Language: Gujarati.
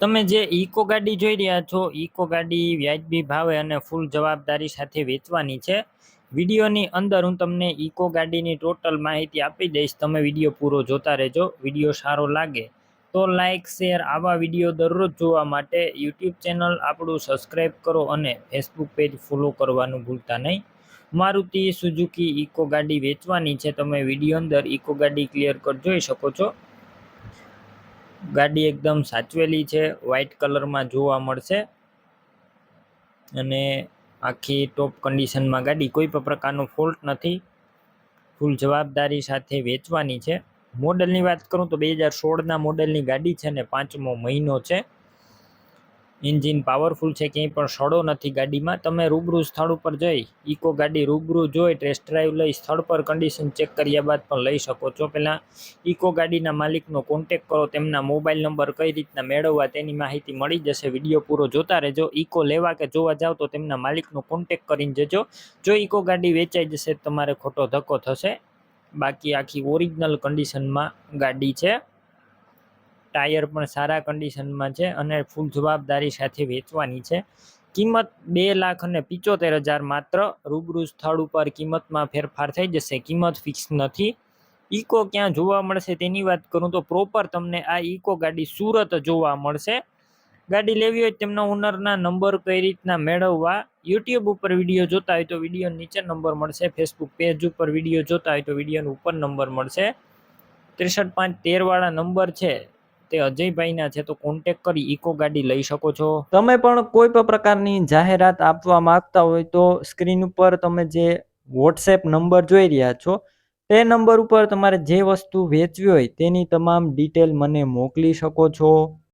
તમે જે ઇકો ગાડી જોઈ રહ્યા છો, ઇકો ગાડી વ્યાજબી ભાવે અને ફૂલ જવાબદારી સાથે વેચવાની છે. વિડીયોની અંદર હું તમને ઇકો ગાડીની ટોટલ માહિતી આપી દઈશ. તમે વીડિયો પૂરો જોતા રહેજો. વીડિયો સારો લાગે તો લાઇક શેર આવા વીડિયો દરરોજ જોવા માટે યુટ્યુબ ચેનલ આપણું સબસ્ક્રાઈબ કરો અને ફેસબુક પેજ ફોલો કરવાનું ભૂલતા નહીં. મારુતિ સુઝુકી ઇકો ગાડી વેચવાની છે. તમે વીડિયો અંદર ઇકો ગાડી ક્લિયર કટ જોઈ શકો છો. ગાડી એકદમ સાચવેલી છે વ્હાઇટ કલરમાં જોવા મળશે. અને આખી ટોપ કન્ડિશનમાં ગાડી કોઈ પણ પ્રકારનો ફોલ્ટ નથી. ફૂલ જવાબદારી સાથે વેચવાની છે. મોડલની વાત કરું તો બે હજાર સોળના મોડલની ગાડી છે ને પાંચમો મહિનો છે. એન્જિન પાવરફુલ છે, ક્યાંય પણ સડો નથી ગાડીમાં. તમે રૂબરૂ સ્થળ ઉપર જઈ, ઇકો ગાડી રૂબરૂ જોઈ ટેસ્ટ ડ્રાઈવ લઈ સ્થળ પર કન્ડિશન ચેક કર્યા બાદ પણ લઈ શકો છો. પહેલાં ઇકો ગાડીના માલિકનો કોન્ટેક કરો, તેમના મોબાઈલ નંબર કઈ રીતના મેળવવા તેની માહિતી મળી જશે. વીડિયો પૂરો જોતા રહેજો. ઇકો લેવા કે જોવા જાવ તો તેમના માલિકનો કોન્ટેક કરીને જજો. જો ઇકો ગાડી વેચાઈ જશે તમારે ખોટો ધક્કો થશે. બાકી આખી ઓરિજિનલ કન્ડિશનમાં ગાડી છે. ટાયર પણ સારા કન્ડિશનમાં છે અને ફૂલ જવાબદારી સાથે વેચવાની છે. કિંમત બે લાખ અને પિચોતેર હજાર માત્ર. રૂબરૂ સ્થળ ઉપર કિંમતમાં ફેરફાર થઈ જશે. કિંમત ફિક્સ નથી. ઇકો ક્યાં જોવા મળશે તેની વાત કરું તો પ્રોપર તમને આ ઇકો ગાડી સુરત જોવા મળશે. ગાડી લેવી હોય તેમના ઓનરના નંબર કઈ રીતના મેળવવા? યુટ્યુબ ઉપર વીડિયો જોતા હોય તો વીડિયો નીચે નંબર મળશે. ફેસબુક પેજ ઉપર વીડિયો જોતા હોય તો વિડીયોનો ઉપર નંબર મળશે. ત્રેસઠ પાંચ તેરવાળા નંબર છે. તે અજયભાઈના છે તો કોન્ટેક કરી ઇકો ગાડી લઈ શકો છો. તમે પણ કોઈ પણ પ્રકારની જાહેરાત આપવા માંગતા હોય તો સ્ક્રીન ઉપર તમે જે વોટ્સએપ નંબર જોઈ રહ્યા છો, તે નંબર ઉપર તમારે જે વસ્તુ વેચવી હોય તેની તમામ ડિટેલ મને મોકલી શકો છો.